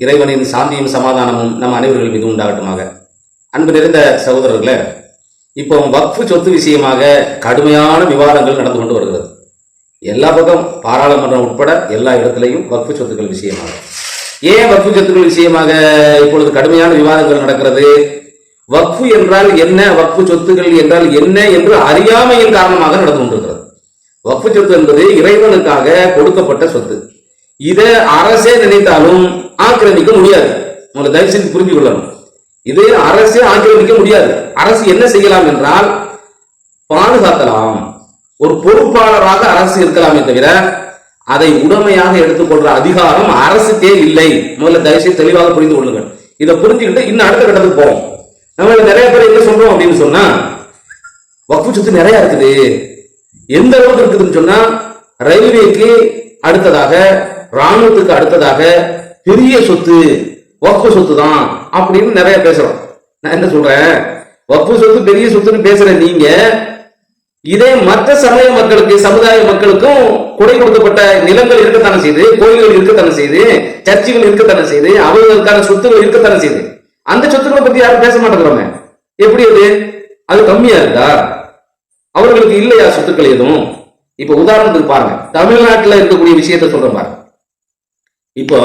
இறைவனின் சாந்தியும் சமாதானமும் நம் அனைவர்கள் மீது உண்டாகட்டுமாக. அன்பு நிறைந்த சகோதரர்களே இப்போ வக்ஃபு சொத்து விஷயமாக கடுமையான விவாதங்கள் நடந்து கொண்டு வருகிறது. எல்லா பக்கம் பாராளுமன்றம் உட்பட எல்லா இடத்திலையும் வக்ஃபு சொத்துக்கள் விஷயமாக. ஏன் வக்ஃபு சொத்துக்கள் விஷயமாக இப்பொழுது கடுமையான விவாதங்கள் நடக்கிறது? வக்ஃபு என்றால் என்ன? வக்ஃபு சொத்துக்கள் என்றால் என்ன என்று அறியாமையின் காரணமாக நடந்து கொண்டிருக்கிறது. வக்ஃபு சொத்து என்பது இறைவனுக்காக கொடுக்கப்பட்ட சொத்து. இதை அரசே நினைத்தாலும் ஆக்கிரமிக்க முடியாது. உங்களை தயவு செய்து புரிந்து கொள்ளணும். இது அரசே ஆக்கிரமிக்க முடியாது. அரசு என்ன செய்யலாம் என்றால் பாதுகாக்கலாம். ஒரு பொறுப்பாளராக அரசு இருக்கலாமே தவிர அதை உடமையாக எடுத்துக்கொள்ற அதிகாரம் அரசுக்கே இல்லை. முதல்ல தயவுசெய்து தெளிவாக புரிந்து கொள்ளுங்கள். இதை புரிஞ்சுக்கிட்டு இன்னும் அடுத்த கட்டத்துக்கு போவோம். நம்ம நிறைய பேர் என்ன சொல்றோம் அப்படின்னு சொன்னா வக்ஃபு சொத்து நிறைய இருக்குது. எந்த அளவுக்கு இருக்குதுன்னு சொன்னா ரயில்வேக்கு அடுத்ததாக ராணுவத்துக்கு அடுத்ததாக பெரிய சொத்து வக்ஃபு சொத்து தான் அப்படின்னு நிறைய பேசுறோம் நான் என்ன சொல்றேன்? வக்ஃபு சொத்து பெரிய சொத்துன்னு பேசுற நீங்க இதே மற்ற சமய மக்களுக்கு சமுதாய மக்களுக்கும் கொடை கொடுக்கப்பட்ட நிலங்கள் இருக்கத்தானே செய்து கோயில்கள் இருக்கத்தானே செய்து சர்ச்சுகள் இருக்கத்தானே செய்து அவர்களுக்கான சொத்துகள் இருக்கத்தானே செய்து. அந்த சொத்துக்களை பத்தி யாரும் பேச மாட்டேங்கிறோமே. எப்படி அது? அது கம்மியா இருக்கா? அவர்களுக்கு இல்லையா சொத்துக்கள் எதுவும்? இப்ப உதாரணத்துக்கு பாருங்க. தமிழ்நாட்டுல இருக்கக்கூடிய விஷயத்த சொல்றேன் பாருங்க. இப்போ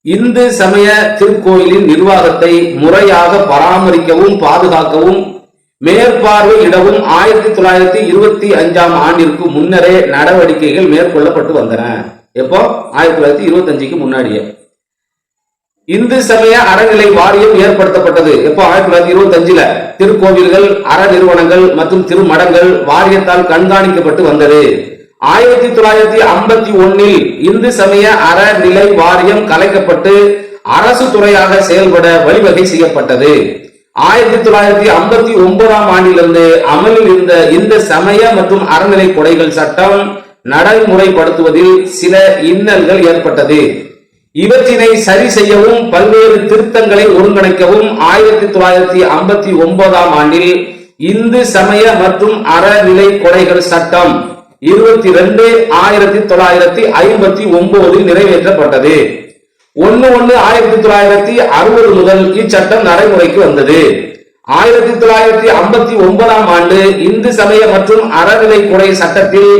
இந்து சமய திருக்கோயிலின் நிர்வாகத்தை முறையாக பராமரிக்கவும் பாதுகாக்கவும் மேற்பார்வையிடவும் ஆயிரத்தி தொள்ளாயிரத்தி இருபத்தி அஞ்சாம் ஆண்டிற்கு முன்னரே நடவடிக்கைகள் மேற்கொள்ளப்பட்டு வந்தன. எப்போ? ஆயிரத்தி தொள்ளாயிரத்தி இருபத்தி அஞ்சுக்கு முன்னாடியே. இந்து சமய அறநிலை வாரியம் ஏற்படுத்தப்பட்டது. எப்போ? ஆயிரத்தி தொள்ளாயிரத்தி இருபத்தி அஞ்சுல திருக்கோவில்கள் அற நிறுவனங்கள் மற்றும் திருமடங்கள் வாரியத்தால் கண்காணிக்கப்பட்டு வந்தது. ஆயிரத்தி தொள்ளாயிரத்தி ஐம்பத்தி ஒன்னில் இந்து சமய அறநிலை வாரியம் கலைக்கப்பட்டு அரசு துறையாக செயல்பட வழிவகை செய்யப்பட்டது. ஆயிரத்தி தொள்ளாயிரத்தி ஐம்பத்தி ஒன்பதாம் ஆண்டிலிருந்து அமலில் இருந்த இந்த சமய மற்றும் அறநிலை கொடைகள் சட்டம் நடைமுறைப்படுத்துவதில் சில இன்னல்கள் ஏற்பட்டது. இவற்றினை சரி செய்யவும் பல்வேறு திருத்தங்களை ஒருங்கிணைக்கவும் ஆயிரத்தி தொள்ளாயிரத்தி ஐம்பத்தி ஒன்பதாம் ஆண்டில் இந்து சமய மற்றும் அறநிலை கொடைகள் சட்டம் இருபத்தி ரெண்டு ஆயிரத்தி தொள்ளாயிரத்தி ஐம்பத்தி ஒன்பதில் நிறைவேற்றப்பட்டது. ஒன்னு ஒன்னு ஆயிரத்தி தொள்ளாயிரத்தி அறுபது முதல் இச்சட்டம் நடைமுறைக்கு வந்தது. ஆயிரத்தி தொள்ளாயிரத்தி ஐம்பத்தி ஒன்பதாம் ஆண்டு இந்து சமய மற்றும் அறநிலை கொடை சட்டத்தில்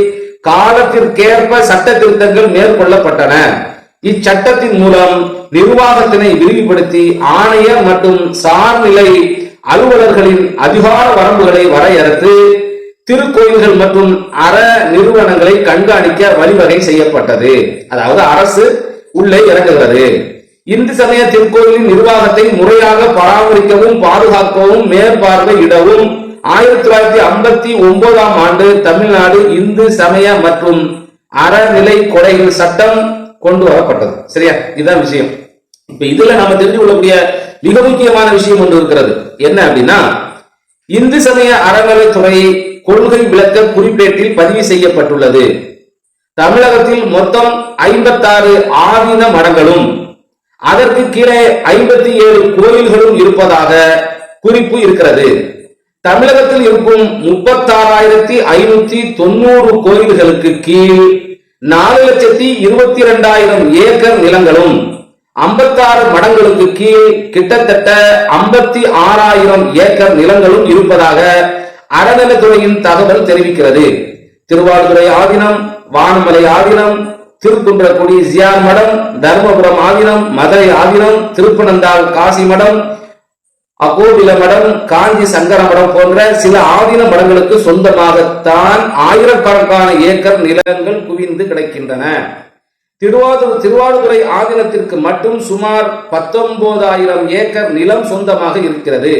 காலத்திற்கேற்ப சட்ட திருத்தங்கள் மேற்கொள்ளப்பட்டன. இச்சட்டத்தின் மூலம் நிர்வாகத்தினை விரிவுபடுத்தி ஆணையர் மற்றும் சார்நிலை அலுவலர்களின் அதிகார வரம்புகளை வரையறுத்து திருக்கோயில்கள் மற்றும் அற நிறுவனங்களை கண்காணிக்க வழிவகை செய்யப்பட்டது. அதாவது அரசு உள்ளே இறங்குகிறது. இந்து சமய திருக்கோயிலின் நிர்வாகத்தை முறையாக பராமரிக்கவும் பாதுகாக்கவும் மேற்பார்வையிடவும் ஆயிரத்தி தொள்ளாயிரத்தி ஐம்பத்தி ஒன்பதாம் ஆண்டு தமிழ்நாடு இந்து சமய மற்றும் அறநிலை கொடைகள் சட்டம் கொண்டு வரப்பட்டது. சரியா? இதுதான் விஷயம். இப்ப இதுல நம்ம தெரிஞ்சு கொள்ளக்கூடிய மிக முக்கியமான விஷயம் ஒன்று இருக்கிறது. என்ன அப்படின்னா இந்து சமய அறநிலைத்துறை கொள்கை விளக்க குறிப்பேட்டில் பதிவு செய்யப்பட்டுள்ளது. தமிழகத்தில் மொத்தம் ஐம்பத்தாறு ஆதீன மடங்களும் அதற்கு கீழே ஐம்பத்தி ஏழு கோயில்களும் இருப்பதாக குறிப்பு இருக்கிறது. தமிழகத்தில் இருக்கும் முப்பத்தாறாயிரத்தி ஐநூத்தி தொண்ணூறு கோயில்களுக்கு கீழ் நாலு லட்சத்தி இருபத்தி இரண்டாயிரம் ஏக்கர் நிலங்களும் ஐம்பத்தாறு மடங்களுக்கு கீழ் கிட்டத்தட்ட ஐம்பத்தி ஆறாயிரம் ஏக்கர் நிலங்களும் இருப்பதாக அறநிலைத்துறையின் தகவல் தெரிவிக்கிறது. திருவாரூரை ஆதீனம் வானமலை ஆதீனம் திருக்குன்றக்குடி ஜியார் மடம் தர்மபுரம் ஆதீனம் மதுரை ஆதீனம் திருப்பனந்தாள் காசி மடம் அகோபில மடம் காஞ்சி சங்கர மடம் போன்ற சில ஆதீன மடங்களுக்கு சொந்தமாகத்தான் ஆயிரக்கணக்கான ஏக்கர் நிலங்கள் குவிந்து கிடக்கின்றன. திருவாரூர் திருவாரூரை ஆதீனத்திற்கு மட்டும் சுமார் பத்தொன்பதாயிரம் ஏக்கர் நிலம் சொந்தமாக இருக்கிறது.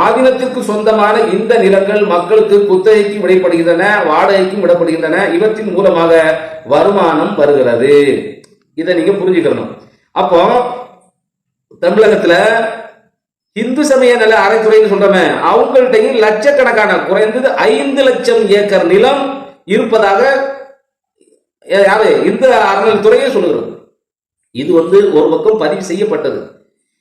ஆதீனத்திற்கு சொந்தமான இந்த நிலங்கள் மக்களுக்கு குத்தகைக்கு விடப்படுகின்றன வாடகைக்கும் விடப்படுகின்றன. இவற்றின் மூலமாக வருமானம் வருகிறது. இதை நீங்க புரிஞ்சுக்கணும். அப்போ தமிழகத்துல இந்து சமய நல அறத்துறைன்னு சொல்றோமே அவங்கள்ட்டையும் லட்சக்கணக்கான குறைந்தது ஐந்து லட்சம் ஏக்கர் நிலம் இருப்பதாக யாரு? இந்த அறநிலைத்துறையே சொல்லுகிறது. இது வந்து ஒரு பக்கம் பதிவு செய்யப்பட்டது.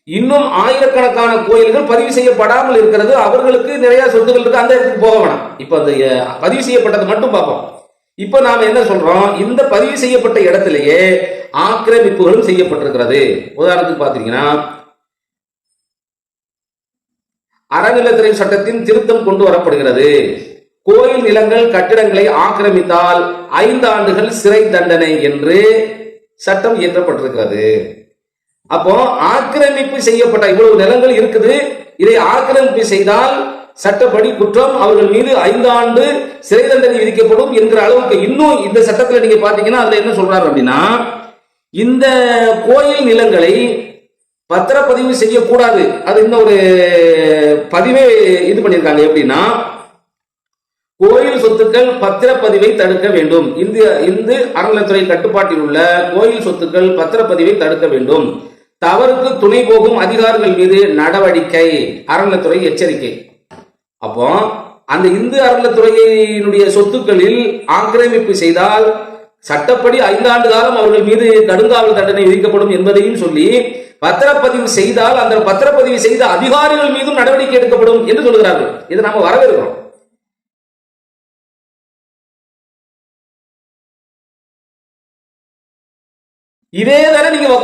இன்னும் ஆயிரக்கணக்கான கோயில்கள் பதிவு செய்யப்படாமல் இருக்கிறது. அவர்களுக்கு நிறைய சொத்துக்கள் இருக்கு. அந்த இடத்துக்கு போக வேணாம். இப்ப அந்த பதிவு செய்யப்பட்டது மட்டும் பார்ப்போம். இப்ப நாம என்ன சொல்றோம்? இந்த பதிவு செய்யப்பட்ட இடத்திலேயே ஆக்கிரமிப்புகளும் செய்யப்பட்டிருக்கிறது. உதாரணத்துக்கு பார்த்தீங்கன்னா அறநிலத்துறை சட்டத்தின் திருத்தம் கொண்டு வரப்படுகிறது. கோயில் நிலங்கள் கட்டிடங்களை ஆக்கிரமித்தால் ஐந்து ஆண்டுகள் சிறை தண்டனை என்று சட்டம் இயற்றப்பட்டிருக்கிறது. அப்போ ஆக்கிரமிப்பு செய்யப்பட்ட இவ்வளவு நிலங்கள் இருக்குது. இதை ஆக்கிரமிப்பு செய்தால் சட்டப்படி குற்றம் அவர்கள் மீது ஐந்து ஆண்டு சிறை தண்டனை விதிக்கப்படும் என்கிற அளவுக்கு இன்னும் இந்த சட்டத்தில் நீங்க பாத்தீங்கன்னா அதுல என்ன சொல்றாரு அப்படின்னா இந்த கோயில் நிலங்களை பத்திரப்பதிவு செய்யக்கூடாது. அது இன்னும் ஒரு பதிவே இது பண்ணியிருக்காங்க. எப்படின்னா கோயில் சொத்துக்கள் பத்திரப்பதிவை தடுக்க வேண்டும். இந்திய இந்து அறநிலைத்துறை கட்டுப்பாட்டில் உள்ள கோயில் சொத்துக்கள் பத்திரப்பதிவை தடுக்க வேண்டும். தவறுக்கு துணை போகும் அதிகாரிகள் மீது நடவடிக்கை. அறநிலத்துறை எச்சரிக்கை. அப்போ அந்த இந்து அறநிலத்துறையினுடைய சொத்துக்களில் ஆக்கிரமிப்பு செய்தால் சட்டப்படி ஐந்தாண்டு காலம் அவர்கள் மீது கடுங்காவல் தண்டனை விதிக்கப்படும் என்பதையும் சொல்லி பத்திரப்பதிவு செய்தால் அந்த பத்திரப்பதிவு செய்த அதிகாரிகள் மீதும் நடவடிக்கை எடுக்கப்படும் என்று சொல்கிறார்கள் இதை நாம வரவேற்கிறோம். இதே தானே நீங்க